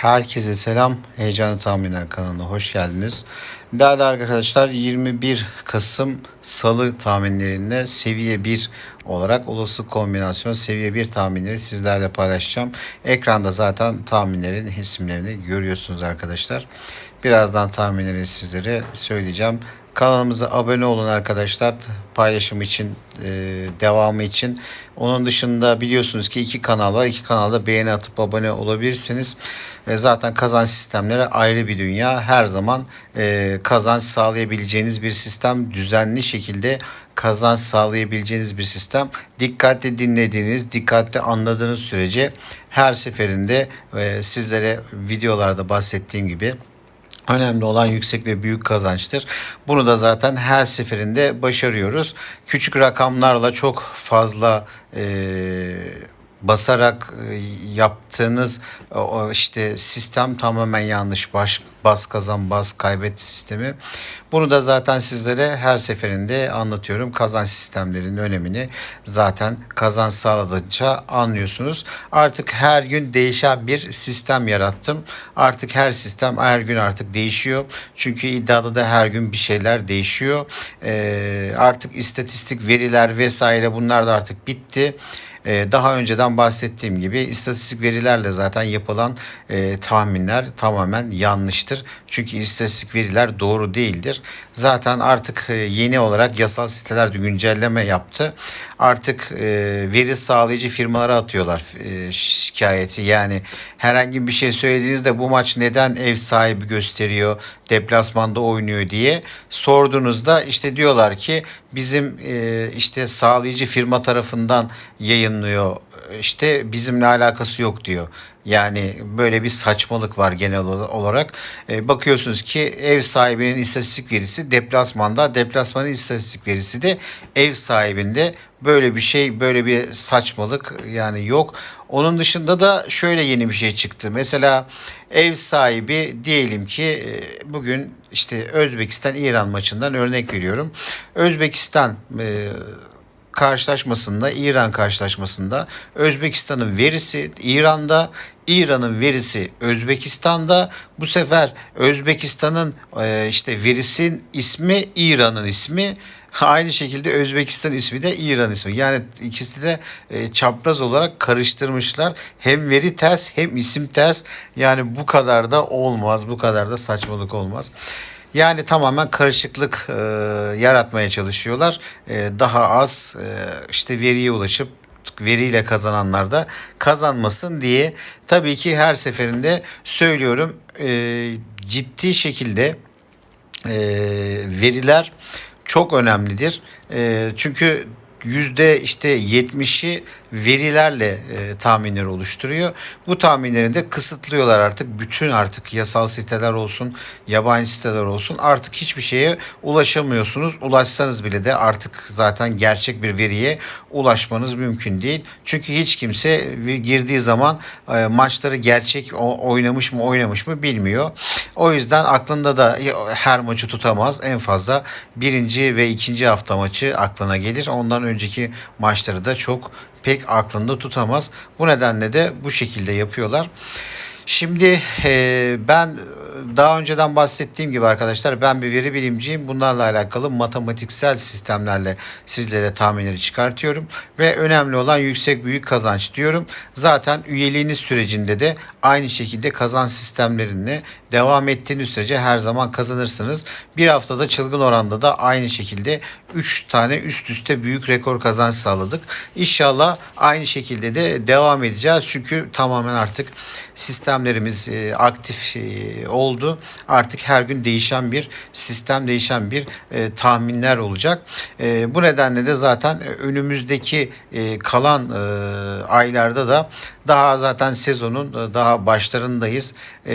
Herkese selam. Heyecanlı Tahminler kanalına hoş geldiniz. Değerli arkadaşlar 21 Kasım Salı tahminlerinde seviye 1 olarak olası kombinasyon seviye 1 tahminleri sizlerle paylaşacağım. Ekranda zaten tahminlerin isimlerini görüyorsunuz arkadaşlar. Birazdan tahminleri sizlere söyleyeceğim. Kanalımıza abone olun arkadaşlar. Paylaşım için, e, devamı için. Onun dışında biliyorsunuz ki iki kanal var. İki kanalda beğeni atıp abone olabilirsiniz. E, zaten kazanç sistemleri ayrı bir dünya. Her zaman e, kazanç sağlayabileceğiniz bir sistem. Düzenli şekilde kazanç sağlayabileceğiniz bir sistem. Dikkatli dinlediğiniz, dikkatli anladığınız sürece her seferinde e, sizlere videolarda bahsettiğim gibi Önemli olan yüksek ve büyük kazançtır. Bunu da zaten her seferinde başarıyoruz. Küçük rakamlarla çok fazla e, basarak e, yaptığınız işte sistem tamamen yanlış. Baş, bas kazan bas kaybet sistemi. Bunu da zaten sizlere her seferinde anlatıyorum. Kazanç sistemlerinin önemini zaten kazanç sağladıkça anlıyorsunuz. Artık her gün değişen bir sistem yarattım. Artık her sistem her gün artık değişiyor. Çünkü iddiada da her gün bir şeyler değişiyor. Ee, artık istatistik veriler vesaire bunlar da artık bitti. Ee, daha önceden bahsettiğim gibi istatistik verilerle zaten yapılan e, tahminler tamamen yanlıştır. Çünkü istatistik veriler doğru değildir. Zaten artık e, yeni olarak yasal siteler güncelleme yaptı. Artık e, veri sağlayıcı firmalara atıyorlar e, şikayeti. Yani herhangi bir şey söylediğinizde bu maç neden ev sahibi gösteriyor, deplasmanda oynuyor diye sorduğunuzda işte diyorlar ki bizim e, işte sağlayıcı firma tarafından yayınlıyor işte bizimle alakası yok diyor. Yani böyle bir saçmalık var genel olarak. E, bakıyorsunuz ki ev sahibinin istatistik verisi deplasmanda, deplasmanın istatistik verisi de ev sahibinde. Böyle bir şey, böyle bir saçmalık yani yok. Onun dışında da şöyle yeni bir şey çıktı. Mesela ev sahibi diyelim ki e, bugün işte Özbekistan-İran maçından örnek veriyorum. Özbekistan e, karşılaşmasında, İran karşılaşmasında Özbekistan'ın verisi İran'da, İran'ın verisi Özbekistan'da. Bu sefer Özbekistan'ın e, işte verisin ismi İran'ın ismi. Aynı şekilde Özbekistan ismi de İran ismi. Yani ikisi de e, çapraz olarak karıştırmışlar. Hem veri ters hem isim ters. Yani bu kadar da olmaz. Bu kadar da saçmalık olmaz. Yani tamamen karışıklık e, yaratmaya çalışıyorlar. E, daha az e, işte veriye ulaşıp veriyle kazananlar da kazanmasın diye tabii ki her seferinde söylüyorum e, ciddi şekilde e, veriler çok önemlidir. E, çünkü yüzde işte yetmişi verilerle e, tahminler oluşturuyor. Bu tahminleri de kısıtlıyorlar artık. Bütün artık yasal siteler olsun, yabancı siteler olsun artık hiçbir şeye ulaşamıyorsunuz. Ulaşsanız bile de artık zaten gerçek bir veriye ulaşmanız mümkün değil. Çünkü hiç kimse girdiği zaman e, maçları gerçek oynamış mı oynamış mı bilmiyor. O yüzden aklında da her maçı tutamaz. En fazla birinci ve ikinci hafta maçı aklına gelir. Ondan önceki maçları da çok pek aklında tutamaz. Bu nedenle de bu şekilde yapıyorlar. Şimdi e, ben daha önceden bahsettiğim gibi arkadaşlar ben bir veri bilimciyim. Bunlarla alakalı matematiksel sistemlerle sizlere tahminleri çıkartıyorum. Ve önemli olan yüksek büyük kazanç diyorum. Zaten üyeliğiniz sürecinde de aynı şekilde kazanç sistemlerine devam ettiğiniz sürece her zaman kazanırsınız. Bir haftada çılgın oranda da aynı şekilde 3 tane üst üste büyük rekor kazanç sağladık. İnşallah aynı şekilde de devam edeceğiz. Çünkü tamamen artık sistemlerimiz e, aktif e, oldu. Artık her gün değişen bir sistem, değişen bir e, tahminler olacak. E, bu nedenle de zaten önümüzdeki e, kalan e, aylarda da daha zaten sezonun e, daha başlarındayız. E,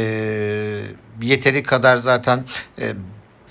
yeteri kadar zaten e,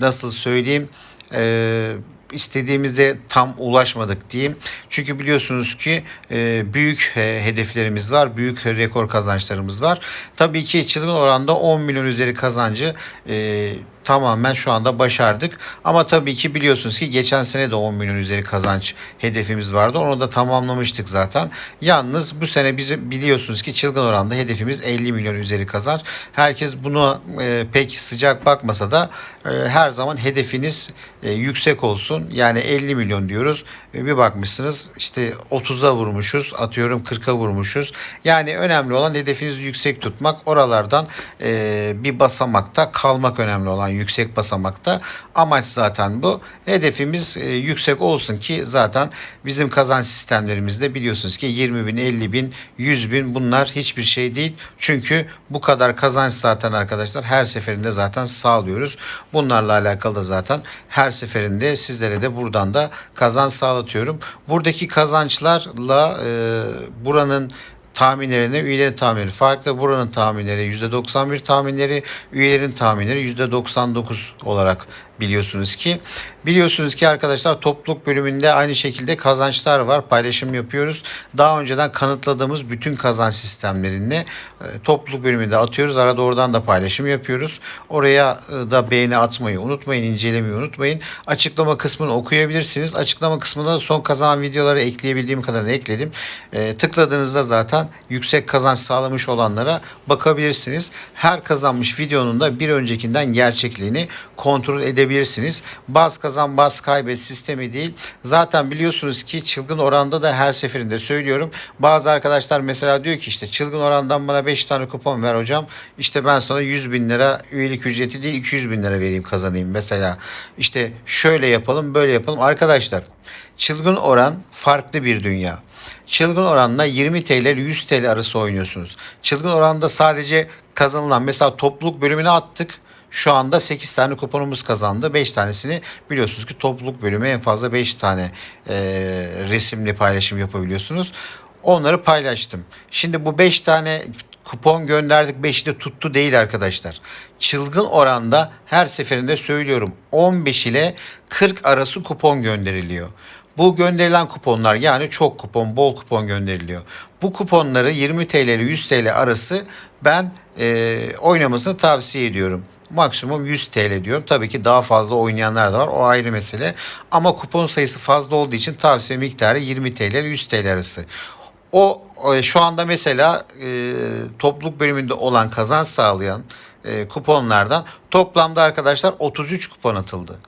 nasıl söyleyeyim e, istediğimize tam ulaşmadık diyeyim. Çünkü biliyorsunuz ki e, büyük e, hedeflerimiz var. Büyük rekor kazançlarımız var. Tabii ki çılgın oranda 10 milyon üzeri kazancı e, tamamen şu anda başardık. Ama tabii ki biliyorsunuz ki geçen sene de 10 milyon üzeri kazanç hedefimiz vardı. Onu da tamamlamıştık zaten. Yalnız bu sene bizim biliyorsunuz ki çılgın oranda hedefimiz 50 milyon üzeri kazanç. Herkes bunu e, pek sıcak bakmasa da e, her zaman hedefiniz e, yüksek olsun. Yani 50 milyon diyoruz. E, bir bakmışsınız işte 30'a vurmuşuz. Atıyorum 40'a vurmuşuz. Yani önemli olan hedefinizi yüksek tutmak. Oralardan e, bir basamakta kalmak önemli olan yüksek basamakta. Amaç zaten bu. Hedefimiz e, yüksek olsun ki zaten bizim kazanç sistemlerimizde biliyorsunuz ki 20 bin, 50 bin, 100 bin bunlar hiçbir şey değil. Çünkü bu kadar kazanç zaten arkadaşlar her seferinde zaten sağlıyoruz. Bunlarla alakalı da zaten her seferinde sizlere de buradan da kazanç sağlatıyorum. Buradaki kazançlarla e, buranın tahminlerine üyelerin tahminleri farklı. Buranın tahminleri %91 tahminleri, üyelerin tahminleri %99 olarak biliyorsunuz ki. Biliyorsunuz ki arkadaşlar topluluk bölümünde aynı şekilde kazançlar var. Paylaşım yapıyoruz. Daha önceden kanıtladığımız bütün kazanç sistemlerini e, topluluk bölümünde atıyoruz. Arada oradan da paylaşım yapıyoruz. Oraya e, da beğeni atmayı unutmayın, incelemeyi unutmayın. Açıklama kısmını okuyabilirsiniz. Açıklama kısmında da son kazanan videoları ekleyebildiğim kadarını ekledim. E, tıkladığınızda zaten yüksek kazanç sağlamış olanlara bakabilirsiniz. Her kazanmış videonun da bir öncekinden gerçekliğini kontrol edebilirsiniz. Baz kazan baz kaybet sistemi değil. Zaten biliyorsunuz ki çılgın oranda da her seferinde söylüyorum. Bazı arkadaşlar mesela diyor ki işte çılgın orandan bana 5 tane kupon ver hocam. İşte ben sana 100 bin lira üyelik ücreti değil 200 bin lira vereyim kazanayım mesela. İşte şöyle yapalım böyle yapalım. Arkadaşlar çılgın oran farklı bir dünya. Çılgın oranla 20 TL ile 100 TL arası oynuyorsunuz. Çılgın oranda sadece kazanılan mesela topluluk bölümüne attık. Şu anda 8 tane kuponumuz kazandı. 5 tanesini biliyorsunuz ki topluluk bölümü en fazla 5 tane e, resimli paylaşım yapabiliyorsunuz. Onları paylaştım. Şimdi bu 5 tane kupon gönderdik 5'i de tuttu değil arkadaşlar. Çılgın oranda her seferinde söylüyorum 15 ile 40 arası kupon gönderiliyor. Bu gönderilen kuponlar yani çok kupon, bol kupon gönderiliyor. Bu kuponları 20 TL ile 100 TL arası ben e, oynamasını tavsiye ediyorum. Maksimum 100 TL diyorum. Tabii ki daha fazla oynayanlar da var. O ayrı mesele. Ama kupon sayısı fazla olduğu için tavsiye miktarı 20 TL ile 100 TL arası. O e, şu anda mesela e, topluluk bölümünde olan kazanç sağlayan e, kuponlardan toplamda arkadaşlar 33 kupon atıldı.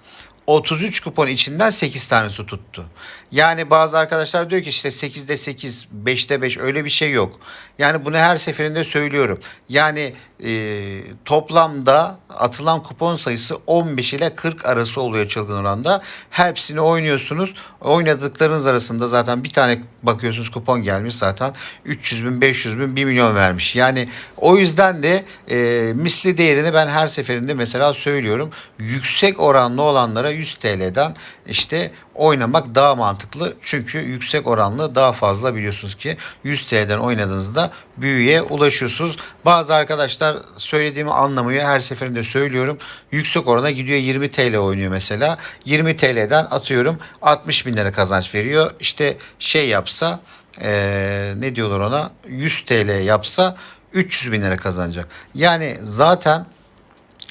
33 kupon içinden 8 tanesi tuttu. Yani bazı arkadaşlar diyor ki işte 8'de 8, 5'te 5 öyle bir şey yok. Yani bunu her seferinde söylüyorum. Yani e, toplamda atılan kupon sayısı 15 ile 40 arası oluyor çılgın oranda. Hepsini oynuyorsunuz. Oynadıklarınız arasında zaten bir tane bakıyorsunuz kupon gelmiş zaten 300 bin, 500 bin, 1 milyon vermiş. Yani o yüzden de e, misli değerini ben her seferinde mesela söylüyorum. Yüksek oranlı olanlara 100 TL'den işte oynamak daha mantıklı. Çünkü yüksek oranlı daha fazla biliyorsunuz ki 100 TL'den oynadığınızda büyüye ulaşıyorsunuz. Bazı arkadaşlar söylediğimi anlamıyor. Her seferinde söylüyorum. Yüksek orana gidiyor 20 TL oynuyor mesela. 20 TL'den atıyorum 60 bin lira kazanç veriyor. İşte şey yapsa ee, ne diyorlar ona 100 TL yapsa 300 bin lira kazanacak. Yani zaten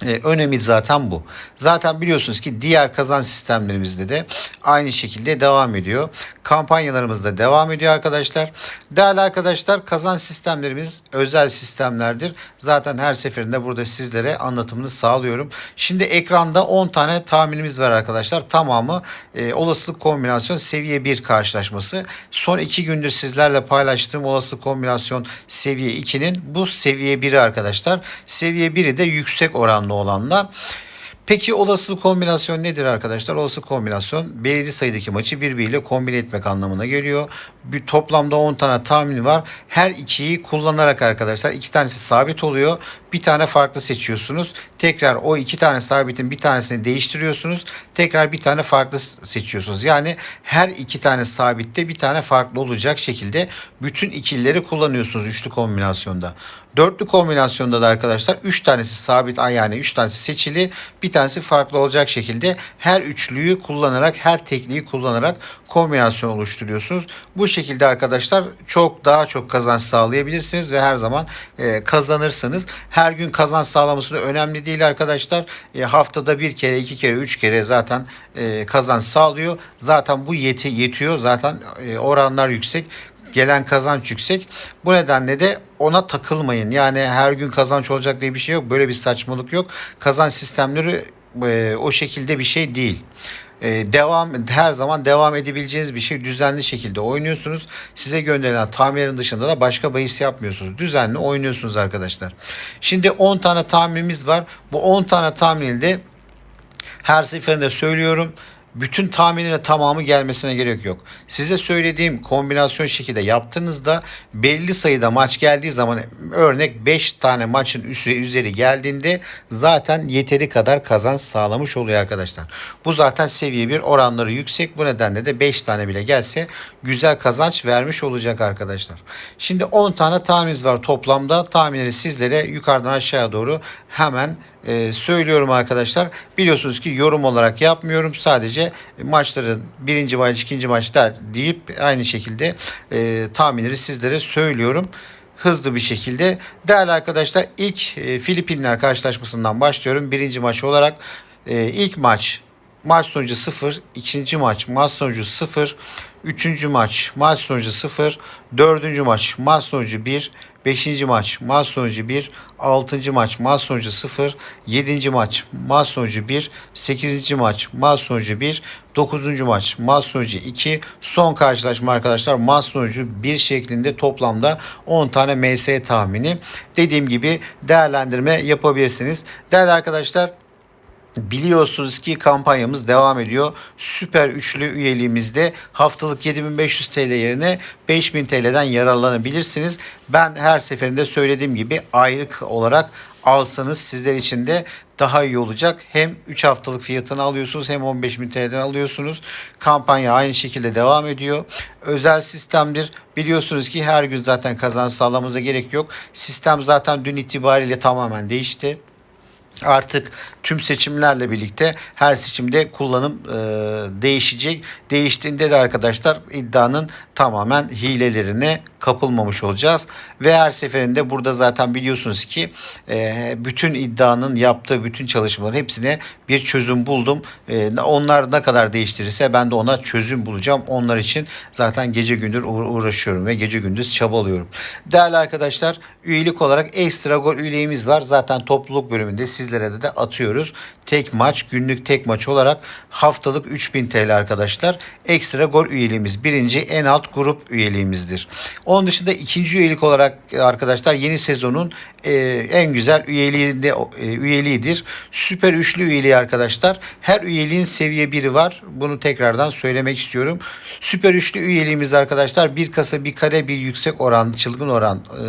ee, önemi zaten bu. Zaten biliyorsunuz ki diğer kazanç sistemlerimizde de aynı şekilde devam ediyor. Kampanyalarımız da devam ediyor arkadaşlar. Değerli arkadaşlar kazanç sistemlerimiz özel sistemlerdir. Zaten her seferinde burada sizlere anlatımını sağlıyorum. Şimdi ekranda 10 tane tahminimiz var arkadaşlar. Tamamı e, olasılık kombinasyon seviye 1 karşılaşması. Son 2 gündür sizlerle paylaştığım olasılık kombinasyon seviye 2'nin bu seviye 1'i arkadaşlar. Seviye 1'i de yüksek oranlı olanlar. Peki olası kombinasyon nedir arkadaşlar? Olası kombinasyon belirli sayıdaki maçı birbiriyle kombine etmek anlamına geliyor. Bir toplamda 10 tane tahmin var. Her ikiyi kullanarak arkadaşlar iki tanesi sabit oluyor. Bir tane farklı seçiyorsunuz. Tekrar o iki tane sabitin bir tanesini değiştiriyorsunuz. Tekrar bir tane farklı seçiyorsunuz. Yani her iki tane sabitte bir tane farklı olacak şekilde bütün ikilileri kullanıyorsunuz üçlü kombinasyonda. Dörtlü kombinasyonda da arkadaşlar 3 tanesi sabit yani 3 tanesi seçili bir tanesi farklı olacak şekilde her üçlüyü kullanarak her tekliği kullanarak kombinasyon oluşturuyorsunuz. Bu şekilde arkadaşlar çok daha çok kazanç sağlayabilirsiniz ve her zaman e, kazanırsınız. Her her gün kazanç sağlaması önemli değil arkadaşlar. E, haftada bir kere, iki kere, üç kere zaten e, kazanç sağlıyor. Zaten bu yeti yetiyor. Zaten e, oranlar yüksek gelen kazanç yüksek. Bu nedenle de ona takılmayın. Yani her gün kazanç olacak diye bir şey yok. Böyle bir saçmalık yok. Kazanç sistemleri e, o şekilde bir şey değil. E, devam her zaman devam edebileceğiniz bir şey düzenli şekilde oynuyorsunuz. Size gönderilen tahminlerin dışında da başka bahis yapmıyorsunuz. Düzenli oynuyorsunuz arkadaşlar. Şimdi 10 tane tahminimiz var. Bu 10 tane tahmini de her seferinde söylüyorum. Bütün tahminine tamamı gelmesine gerek yok. Size söylediğim kombinasyon şekilde yaptığınızda belli sayıda maç geldiği zaman örnek 5 tane maçın üstü üzeri geldiğinde zaten yeteri kadar kazanç sağlamış oluyor arkadaşlar. Bu zaten seviye bir oranları yüksek. Bu nedenle de 5 tane bile gelse güzel kazanç vermiş olacak arkadaşlar. Şimdi 10 tane tahminimiz var toplamda. Tahminleri sizlere yukarıdan aşağıya doğru hemen e, söylüyorum arkadaşlar. Biliyorsunuz ki yorum olarak yapmıyorum. Sadece maçların birinci maç, ikinci maç der deyip aynı şekilde e, tahminleri sizlere söylüyorum. Hızlı bir şekilde. Değerli arkadaşlar ilk e, Filipinler karşılaşmasından başlıyorum. Birinci maç olarak e, ilk maç maç sonucu 0, ikinci maç maç sonucu 0, üçüncü maç maç sonucu 0, dördüncü maç maç sonucu 1, beşinci maç maç sonucu 1, altıncı maç maç sonucu 0, yedinci maç maç sonucu 1, sekizinci maç maç sonucu 1, dokuzuncu maç maç sonucu 2, son karşılaşma arkadaşlar maç sonucu 1 şeklinde toplamda 10 tane MS tahmini. Dediğim gibi değerlendirme yapabilirsiniz. Değerli arkadaşlar Biliyorsunuz ki kampanyamız devam ediyor. Süper üçlü üyeliğimizde haftalık 7500 TL yerine 5000 TL'den yararlanabilirsiniz. Ben her seferinde söylediğim gibi aylık olarak alsanız sizler için de daha iyi olacak. Hem 3 haftalık fiyatını alıyorsunuz hem 15.000 TL'den alıyorsunuz. Kampanya aynı şekilde devam ediyor. Özel sistemdir. Biliyorsunuz ki her gün zaten kazanç sağlamamıza gerek yok. Sistem zaten dün itibariyle tamamen değişti artık tüm seçimlerle birlikte her seçimde kullanım e, değişecek. Değiştiğinde de arkadaşlar iddianın tamamen hilelerine kapılmamış olacağız. Ve her seferinde burada zaten biliyorsunuz ki e, bütün iddianın yaptığı bütün çalışmaların hepsine bir çözüm buldum. E, onlar ne kadar değiştirirse ben de ona çözüm bulacağım. Onlar için zaten gece gündür uğraşıyorum ve gece gündüz çabalıyorum. Değerli arkadaşlar üyelik olarak ekstra gol üyeliğimiz var. Zaten topluluk bölümünde sizlere de, atıyoruz. Tek maç günlük tek maç olarak haftalık 3000 TL arkadaşlar. Ekstra gol üyeliğimiz birinci en alt grup üyeliğimizdir. Onun dışında ikinci üyelik olarak arkadaşlar yeni sezonun e, en güzel üyeliğinde e, üyeliğidir. Süper üçlü üyeliği arkadaşlar. Her üyeliğin seviye biri var. Bunu tekrardan söylemek istiyorum. Süper üçlü üyeliğimiz arkadaşlar bir kasa bir kare bir yüksek oran çılgın oran e,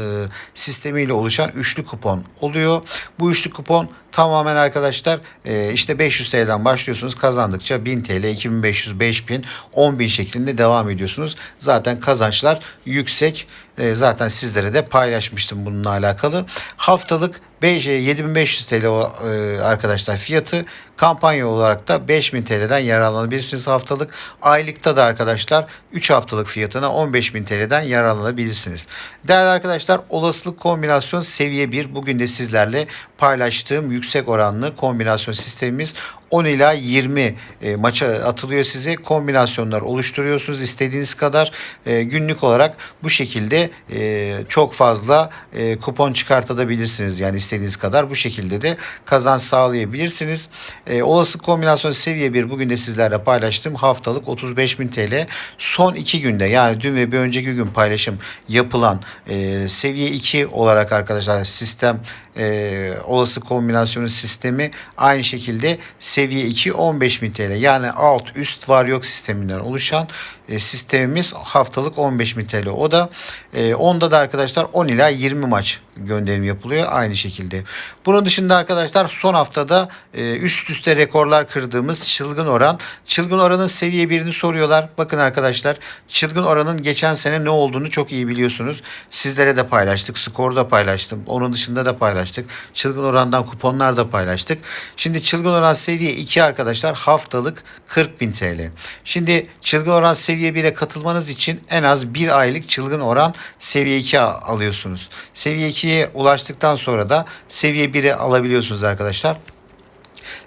sistemiyle oluşan üçlü kupon oluyor. Bu üçlü kupon tamamen arkadaşlar e, işte 500 TL'den başlıyorsunuz kazandıkça 1000 TL, 2500, 5000, 10000 şeklinde devam ediyorsunuz. Zaten kazançlar yüksek. E, zaten sizlere de paylaşmıştım bununla alakalı. Haftalık 5, 7500 TL e, arkadaşlar fiyatı kampanya olarak da 5000 TL'den yararlanabilirsiniz haftalık. Aylıkta da arkadaşlar 3 haftalık fiyatına 15000 TL'den yararlanabilirsiniz. Değerli arkadaşlar olasılık kombinasyon seviye 1 bugün de sizlerle paylaştığım yüksek oranlı kombinasyon sistemimiz 10 ila 20 e, maça atılıyor size. Kombinasyonlar oluşturuyorsunuz istediğiniz kadar. E, günlük olarak bu şekilde e, çok fazla e, kupon çıkartabilirsiniz. Yani istediğiniz kadar bu şekilde de kazanç sağlayabilirsiniz. E, olası kombinasyon seviye 1 bugün de sizlerle paylaştım. Haftalık 35.000 TL. Son 2 günde yani dün ve bir önceki gün paylaşım yapılan e, seviye 2 olarak arkadaşlar sistem e, olası kombinasyonu sistemi aynı şekilde seviye 2 15.000 TL yani alt üst var yok sisteminden oluşan e, sistemimiz haftalık 15.000 TL. O da e, onda da arkadaşlar 10 ila 20 maç gönderim yapılıyor aynı şekilde. Bunun dışında arkadaşlar son haftada e, üst üste rekorlar kırdığımız çılgın oran. Çılgın oranın seviye birini soruyorlar. Bakın arkadaşlar çılgın oranın geçen sene ne olduğunu çok iyi biliyorsunuz. Sizlere de paylaştık. Skorda paylaştım. Onun dışında da paylaştık. Çılgın orandan kuponlar da paylaştık. Şimdi çılgın oran seviye 2 arkadaşlar haftalık 40.000 TL. Şimdi çılgın oran seviye seviye 1'e katılmanız için en az bir aylık çılgın oran seviye 2 alıyorsunuz. Seviye 2'ye ulaştıktan sonra da seviye 1'e alabiliyorsunuz arkadaşlar.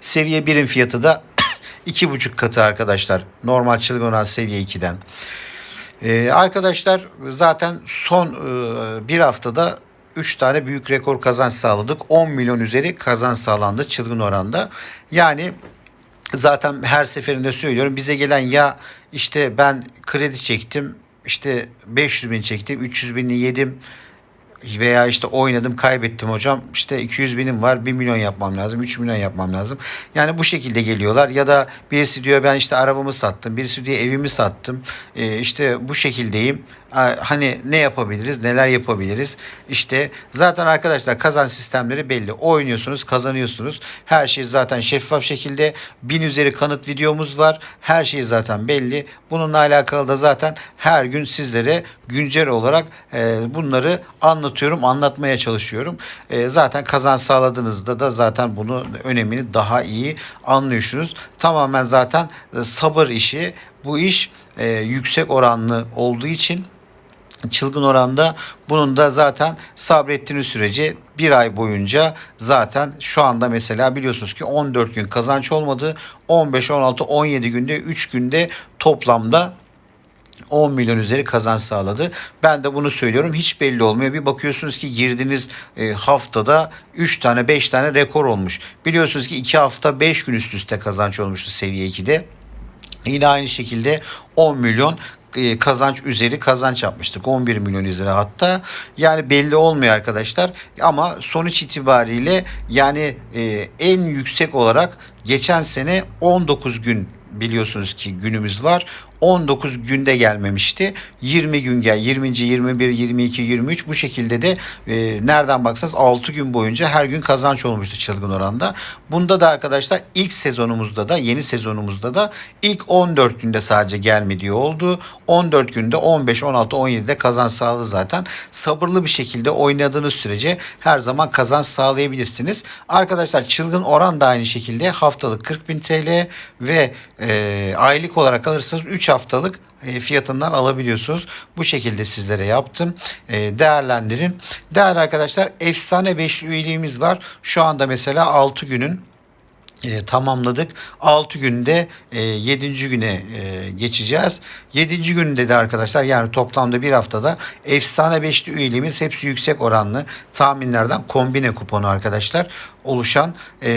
Seviye 1'in fiyatı da 2,5 katı arkadaşlar. Normal çılgın oran seviye 2'den. Ee, arkadaşlar zaten son e, bir haftada 3 tane büyük rekor kazanç sağladık. 10 milyon üzeri kazanç sağlandı çılgın oranda. Yani zaten her seferinde söylüyorum bize gelen ya işte ben kredi çektim işte 500 bin çektim 300 binini yedim veya işte oynadım kaybettim hocam işte 200 binim var 1 milyon yapmam lazım 3 milyon yapmam lazım. Yani bu şekilde geliyorlar ya da birisi diyor ben işte arabamı sattım birisi diyor evimi sattım ee, işte bu şekildeyim hani ne yapabiliriz neler yapabiliriz? İşte zaten arkadaşlar kazan sistemleri belli. Oynuyorsunuz kazanıyorsunuz. Her şey zaten şeffaf şekilde. Bin üzeri kanıt videomuz var. Her şey zaten belli. Bununla alakalı da zaten her gün sizlere güncel olarak e, bunları anlatıyorum anlatmaya çalışıyorum. E, zaten kazan sağladığınızda da zaten bunu önemini daha iyi anlıyorsunuz. Tamamen zaten e, sabır işi. Bu iş e, yüksek oranlı olduğu için çılgın oranda bunun da zaten sabrettiğiniz sürece bir ay boyunca zaten şu anda mesela biliyorsunuz ki 14 gün kazanç olmadı. 15, 16, 17 günde 3 günde toplamda 10 milyon üzeri kazanç sağladı. Ben de bunu söylüyorum. Hiç belli olmuyor. Bir bakıyorsunuz ki girdiğiniz e, haftada 3 tane 5 tane rekor olmuş. Biliyorsunuz ki 2 hafta 5 gün üst üste kazanç olmuştu seviye 2'de. Yine aynı şekilde 10 milyon kazanç üzeri kazanç yapmıştık. 11 milyon üzeri hatta. Yani belli olmuyor arkadaşlar. Ama sonuç itibariyle yani e, en yüksek olarak geçen sene 19 gün biliyorsunuz ki günümüz var. 19 günde gelmemişti. 20 gün gel 20. 21 22 23 bu şekilde de e, nereden baksanız 6 gün boyunca her gün kazanç olmuştu çılgın oranda. Bunda da arkadaşlar ilk sezonumuzda da yeni sezonumuzda da ilk 14 günde sadece gelmediği oldu. 14 günde 15 16 17'de kazanç sağladı zaten. Sabırlı bir şekilde oynadığınız sürece her zaman kazanç sağlayabilirsiniz. Arkadaşlar çılgın oran da aynı şekilde haftalık 40 bin TL ve e, aylık olarak alırsanız 3 haftalık e, fiyatından alabiliyorsunuz. Bu şekilde sizlere yaptım. E, değerlendirin. Değerli arkadaşlar efsane 5 üyeliğimiz var. Şu anda mesela 6 günün e, tamamladık. 6 günde e, 7. güne e, geçeceğiz. 7. günde de arkadaşlar yani toplamda bir haftada efsane beşli üyeliğimiz hepsi yüksek oranlı tahminlerden kombine kuponu arkadaşlar oluşan e,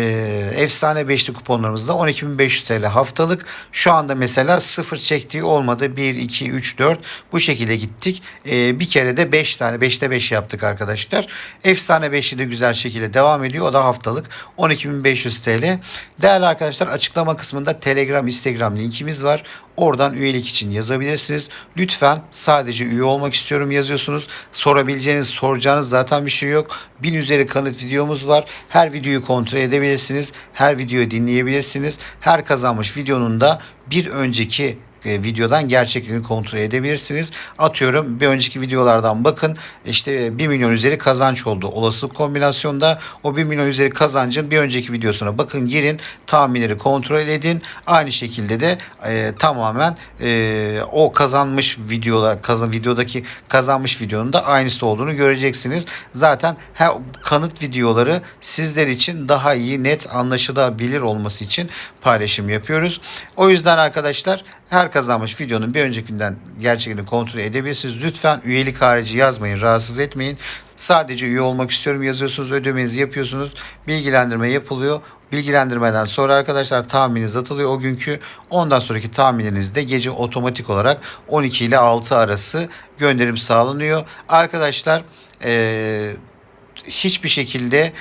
efsane beşli kuponlarımızda 12.500 TL haftalık. Şu anda mesela sıfır çektiği olmadı. 1, 2, 3, 4 bu şekilde gittik. E, bir kere de 5 tane 5'te 5 yaptık arkadaşlar. Efsane beşli de güzel şekilde devam ediyor. O da haftalık 12.500 TL. Değerli arkadaşlar açıklama kısmında Telegram, Instagram linkimiz var. Oradan üyelik için yazabilirsiniz. Lütfen sadece üye olmak istiyorum yazıyorsunuz. Sorabileceğiniz, soracağınız zaten bir şey yok. Bin üzeri kanıt videomuz var. Her videoyu kontrol edebilirsiniz. Her videoyu dinleyebilirsiniz. Her kazanmış videonun da bir önceki videodan gerçekliğini kontrol edebilirsiniz. Atıyorum bir önceki videolardan bakın işte 1 milyon üzeri kazanç oldu. Olasılık kombinasyonda o 1 milyon üzeri kazancın bir önceki videosuna bakın girin tahminleri kontrol edin. Aynı şekilde de e, tamamen e, o kazanmış videolar kazan videodaki kazanmış videonun da aynısı olduğunu göreceksiniz. Zaten her kanıt videoları sizler için daha iyi net anlaşılabilir olması için paylaşım yapıyoruz. O yüzden arkadaşlar her kazanmış videonun bir öncekinden gerçekten kontrol edebilirsiniz. Lütfen üyelik harici yazmayın, rahatsız etmeyin. Sadece üye olmak istiyorum yazıyorsunuz, ödemenizi yapıyorsunuz. Bilgilendirme yapılıyor. Bilgilendirmeden sonra arkadaşlar tahmininiz atılıyor o günkü. Ondan sonraki tahminleriniz de gece otomatik olarak 12 ile 6 arası gönderim sağlanıyor. Arkadaşlar ee, hiçbir şekilde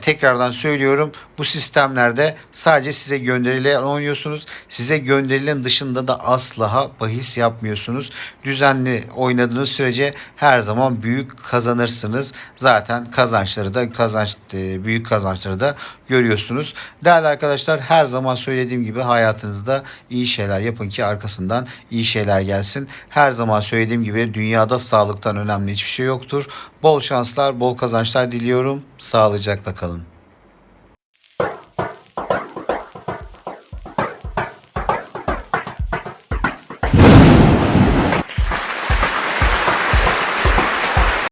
tekrardan söylüyorum bu sistemlerde sadece size gönderilen oynuyorsunuz. Size gönderilen dışında da asla bahis yapmıyorsunuz. Düzenli oynadığınız sürece her zaman büyük kazanırsınız. Zaten kazançları da kazanç e, büyük kazançları da görüyorsunuz. Değerli arkadaşlar her zaman söylediğim gibi hayatınızda iyi şeyler yapın ki arkasından iyi şeyler gelsin. Her zaman söylediğim gibi dünyada sağlıktan önemli hiçbir şey yoktur. Bol şanslar, bol kazançlar diliyorum. Sağlıcakla kalın.